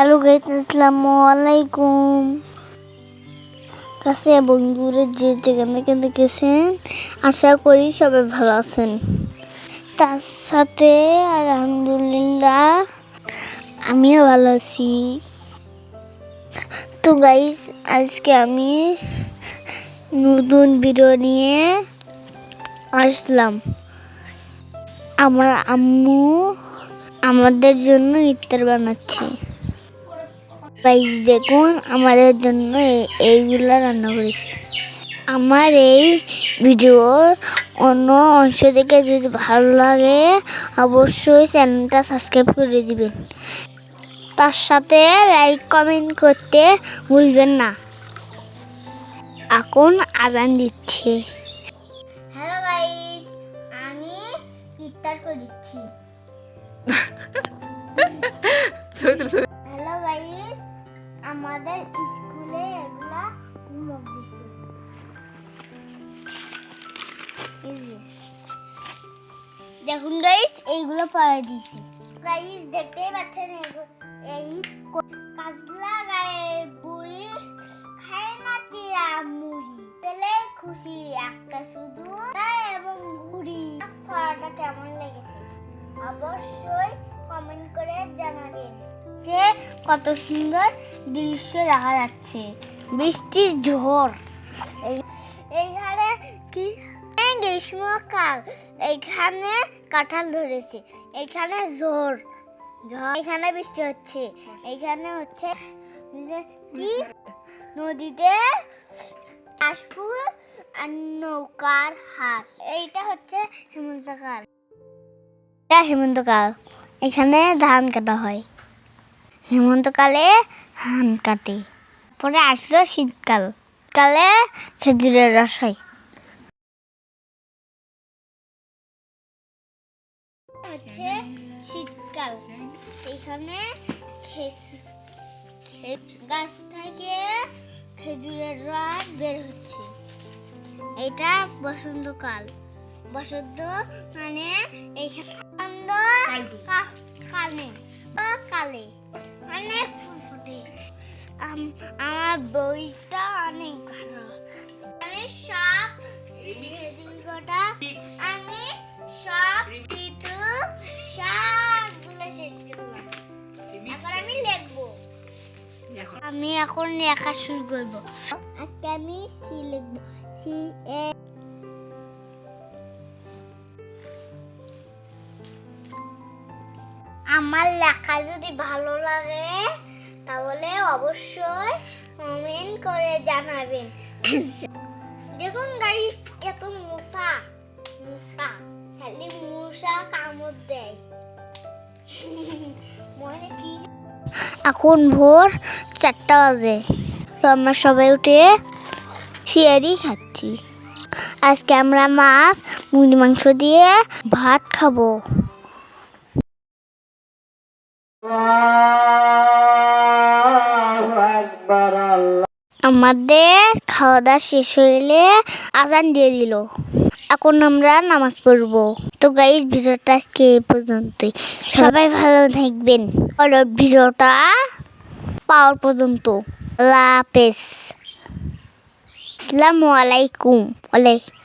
Hello guys, আসসালামু আলাইকুম। কাছে বন্ধুরা যে যেখান থেকে দেখেছেন, আশা করি সবাই ভালো আছেন। তার সাথে আলহামদুলিল্লাহ, আমিও ভালো আছি। তো গাইস, আজকে আমি নতুন ভিডিও নিয়ে আসলাম। আমার আম্মু আমাদের জন্য ইফতার বানাচ্ছে। গাইস দেখুন আমাদের জন্য এইগুলা রান্না করেছে। আমার এই ভিডিওর অন্য অংশ থেকে যদি ভালো লাগে অবশ্যই চ্যানেলটা সাবস্ক্রাইব করে দিবেন। তার সাথে লাইক কমেন্ট করতে ভুলবেন না। এখন আজান দিচ্ছে। হ্যালো গাইস আমি ইফতার করেছি। আমাদের স্কুলে এগুলা হোমওয়ার্ক দিছে। দেখুন গাইস এইগুলো পড়ে দিছে। গাইস দেখতেই পাচ্ছেন এই কাজলা গায়ের বুড়ি খায় না চিরা মুড়ি। পেলে খুশি একটা শুধু এবং ঘুড়ি। ছড়াটা কেমন লেগেছে? অবশ্যই কত সুন্দর দৃশ্য দেখা যাচ্ছে। বৃষ্টির ঝড়। এই- এইখানে কি? গ্রীষ্মকাল। এইখানে কাঁঠাল ধরেছে। এখানে ঝড়। ঝড়। এখানে বৃষ্টি হচ্ছে। এখানে হচ্ছে কি? নদীতে কাশফুল আর নৌকার হাঁস। এইটা হচ্ছে হেমন্তকাল। এটা হেমন্তকাল। এখানে ধান কাটা হয়। হেমন্তকালে ধান কাটে, পরে আসলো শীতকাল। কালে খেজুরের রস হয়। হচ্ছে শীতকাল। এখানে গাছ থেকে খেজুরের রস বের হচ্ছে। এটা বসন্তকাল। বসন্ত মানে কা- কালে কালে। অনেক ফুল ফোটে আমার বইটা অনেক ভালো। আমি সব আমি সব কিছু সবগুলো শেষ করলাম। এখন আমি লিখব। আমি এখন লেখা শুরু করব। আজকে আমি সি লিখব। সি এ আমার লেখা যদি ভালো লাগে, তাহলে অবশ্যই কমেন্ট করে জানাবেন। দেখুন গাইস কত মশা মশা খালি মশা কামড় দেয়। মনে কি? এখন ভোর চারটা বাজে, তো আমরা সবাই উঠে সিয়ারি খাচ্ছি। আজকে আমরা মাছ, মুরগি মাংস দিয়ে ভাত খাব। আমাদের খাওয়া দাওয়া শেষ হইলে আজান দিয়ে দিল। এখন আমরা নামাজ পড়ব। তো গাইজ ভিডিওটা আজকে এই পর্যন্তই। সবাই ভালো থাকবেন। ভিডিওটা পাওয়ার পর্যন্ত। আল্লাহ হাফেজ। আসসালামু আলাইকুম। ওয়ালাইকুম